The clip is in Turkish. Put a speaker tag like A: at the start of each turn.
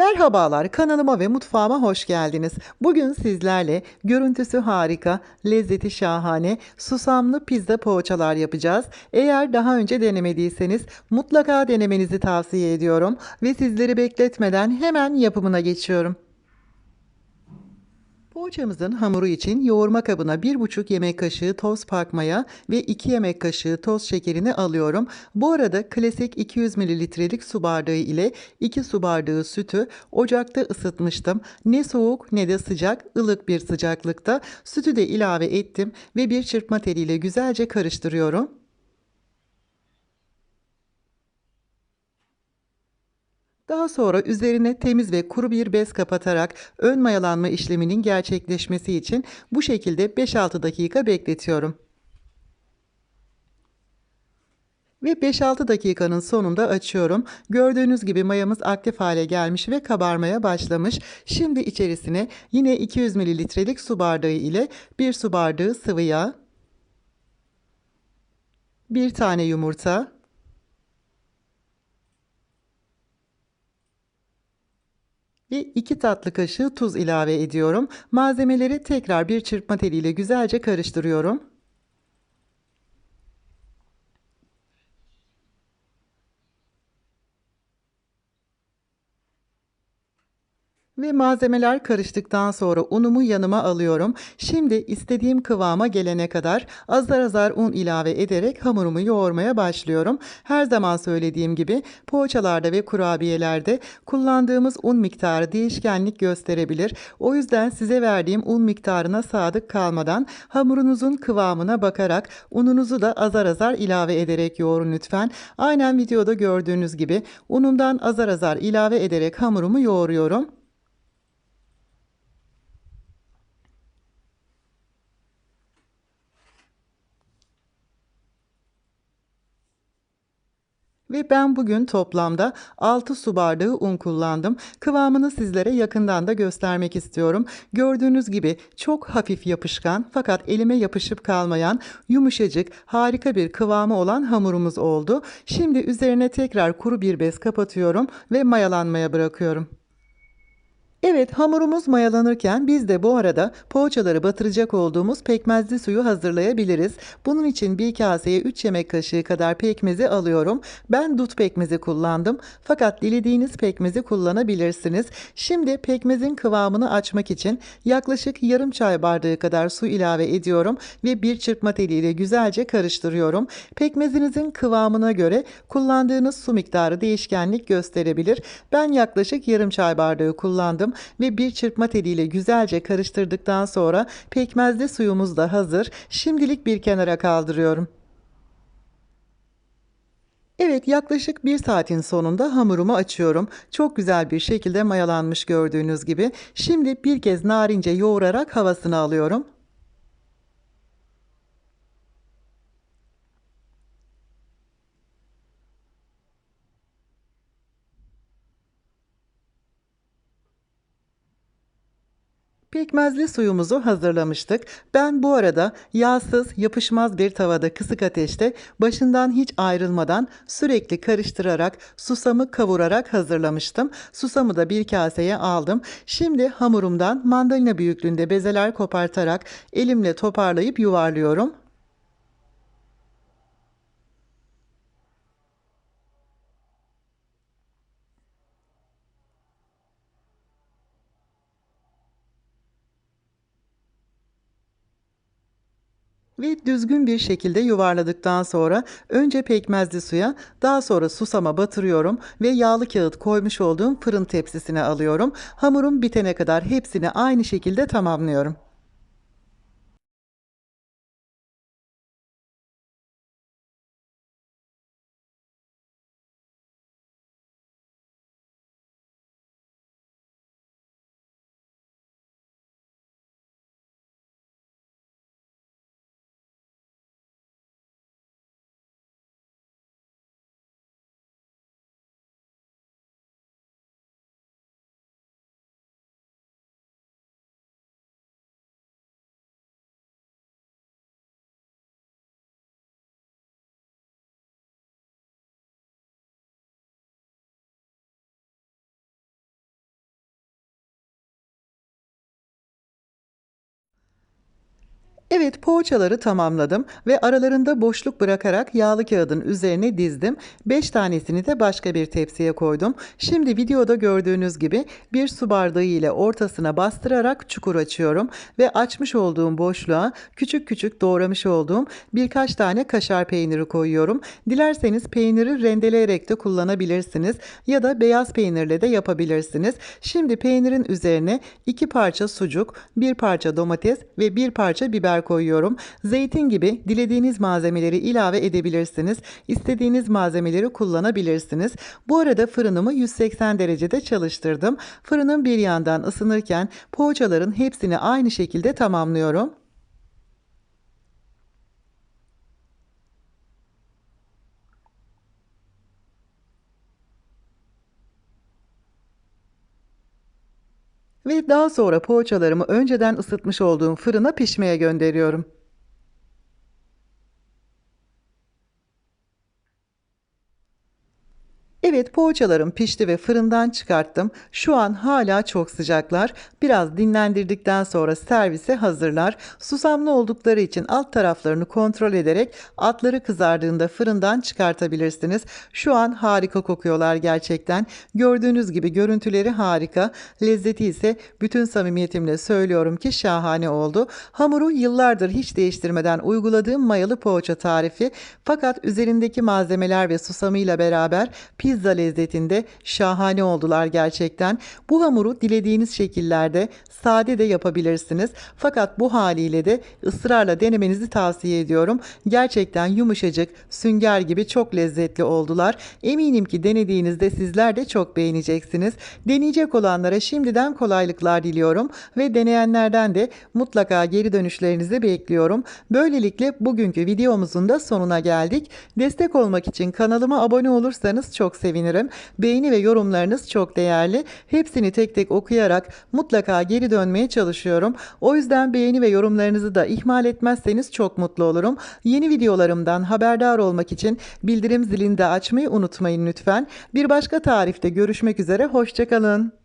A: Merhabalar, kanalıma ve mutfağıma hoş geldiniz. Bugün sizlerle görüntüsü harika, lezzeti şahane, susamlı pizza poğaçalar yapacağız. Eğer daha önce denemediyseniz mutlaka denemenizi tavsiye ediyorum ve sizleri bekletmeden hemen yapımına geçiyorum. Poğaçamızın hamuru için yoğurma kabına 1,5 yemek kaşığı toz pakmaya ve 2 yemek kaşığı toz şekerini alıyorum. Bu arada klasik 200 mililitrelik su bardağı ile 2 su bardağı sütü ocakta ısıtmıştım. Ne soğuk ne de sıcak, ılık bir sıcaklıkta sütü de ilave ettim ve bir çırpma teliyle güzelce karıştırıyorum. Daha sonra üzerine temiz ve kuru bir bez kapatarak ön mayalanma işleminin gerçekleşmesi için bu şekilde 5-6 dakika bekletiyorum. Ve 5-6 dakikanın sonunda açıyorum. Gördüğünüz gibi mayamız aktif hale gelmiş ve kabarmaya başlamış. Şimdi içerisine yine 200 mililitrelik su bardağı ile 1 su bardağı sıvı yağ, 1 tane yumurta, ve 2 tatlı kaşığı tuz ilave ediyorum. Malzemeleri tekrar bir çırpma teliyle güzelce karıştırıyorum. Ve malzemeler karıştıktan sonra unumu yanıma alıyorum. Şimdi istediğim kıvama gelene kadar azar azar un ilave ederek hamurumu yoğurmaya başlıyorum. Her zaman söylediğim gibi poğaçalarda ve kurabiyelerde kullandığımız un miktarı değişkenlik gösterebilir. O yüzden size verdiğim un miktarına sadık kalmadan hamurunuzun kıvamına bakarak ununuzu da azar azar ilave ederek yoğurun lütfen. Aynen videoda gördüğünüz gibi unumdan azar azar ilave ederek hamurumu yoğuruyorum. Ve ben bugün toplamda 6 su bardağı un kullandım. Kıvamını sizlere yakından da göstermek istiyorum. Gördüğünüz gibi çok hafif yapışkan fakat elime yapışıp kalmayan yumuşacık harika bir kıvamı olan hamurumuz oldu. Şimdi üzerine tekrar kuru bir bez kapatıyorum ve mayalanmaya bırakıyorum. Evet hamurumuz mayalanırken biz de bu arada poğaçaları batıracak olduğumuz pekmezli suyu hazırlayabiliriz. Bunun için bir kaseye 3 yemek kaşığı kadar pekmezi alıyorum. Ben dut pekmezi kullandım fakat dilediğiniz pekmezi kullanabilirsiniz. Şimdi pekmezin kıvamını açmak için yaklaşık yarım çay bardağı kadar su ilave ediyorum ve bir çırpma teliyle güzelce karıştırıyorum. Pekmezinizin kıvamına göre kullandığınız su miktarı değişkenlik gösterebilir. Ben yaklaşık yarım çay bardağı kullandım ve bir çırpma teliyle güzelce karıştırdıktan sonra pekmezli suyumuz da hazır. Şimdilik bir kenara kaldırıyorum. Evet yaklaşık bir saatin sonunda hamurumu açıyorum. Çok güzel bir şekilde mayalanmış gördüğünüz gibi. Şimdi bir kez narince yoğurarak havasını alıyorum. Pekmezli suyumuzu hazırlamıştık. Ben bu arada yağsız, yapışmaz bir tavada kısık ateşte başından hiç ayrılmadan sürekli karıştırarak susamı kavurarak hazırlamıştım. Susamı da bir kaseye aldım. Şimdi hamurumdan mandalina büyüklüğünde bezeler kopartarak elimle toparlayıp yuvarlıyorum. Ve düzgün bir şekilde yuvarladıktan sonra önce pekmezli suya daha sonra susama batırıyorum ve yağlı kağıt koymuş olduğum fırın tepsisine alıyorum. Hamurum bitene kadar hepsini aynı şekilde tamamlıyorum. Evet poğaçaları tamamladım ve aralarında boşluk bırakarak yağlı kağıdın üzerine dizdim. 5 tanesini de başka bir tepsiye koydum. Şimdi videoda gördüğünüz gibi bir su bardağı ile ortasına bastırarak çukur açıyorum ve açmış olduğum boşluğa küçük küçük doğramış olduğum birkaç tane kaşar peyniri koyuyorum. Dilerseniz peyniri rendeleyerek de kullanabilirsiniz ya da beyaz peynirle de yapabilirsiniz. Şimdi peynirin üzerine 2 parça sucuk, 1 parça domates ve 1 parça biber koyuyorum. Zeytin gibi dilediğiniz malzemeleri ilave edebilirsiniz. İstediğiniz malzemeleri kullanabilirsiniz. Bu arada fırınımı 180 derecede çalıştırdım. Fırının bir yandan ısınırken poğaçaların hepsini aynı şekilde tamamlıyorum. Ve daha sonra poğaçalarımı önceden ısıtmış olduğum fırına pişmeye gönderiyorum. Evet poğaçalarım pişti ve fırından çıkarttım. Şu an hala çok sıcaklar. Biraz dinlendirdikten sonra servise hazırlar. Susamlı oldukları için alt taraflarını kontrol ederek altları kızardığında fırından çıkartabilirsiniz. Şu an harika kokuyorlar gerçekten. Gördüğünüz gibi görüntüleri harika. Lezzeti ise bütün samimiyetimle söylüyorum ki şahane oldu. Hamuru yıllardır hiç değiştirmeden uyguladığım mayalı poğaça tarifi. Fakat üzerindeki malzemeler ve susamıyla beraber pizza lezzetinde şahane oldular gerçekten. Bu hamuru dilediğiniz şekillerde sade de yapabilirsiniz. Fakat bu haliyle de ısrarla denemenizi tavsiye ediyorum. Gerçekten yumuşacık, sünger gibi çok lezzetli oldular. Eminim ki denediğinizde sizler de çok beğeneceksiniz. Deneyecek olanlara şimdiden kolaylıklar diliyorum ve deneyenlerden de mutlaka geri dönüşlerinizi bekliyorum. Böylelikle bugünkü videomuzun da sonuna geldik. Destek olmak için kanalıma abone olursanız çok sevinirim. Beğeni ve yorumlarınız çok değerli. Hepsini tek tek okuyarak mutlaka geri dönmeye çalışıyorum. O yüzden beğeni ve yorumlarınızı da ihmal etmezseniz çok mutlu olurum. Yeni videolarımdan haberdar olmak için bildirim zilini de açmayı unutmayın lütfen. Bir başka tarifte görüşmek üzere. Hoşçakalın.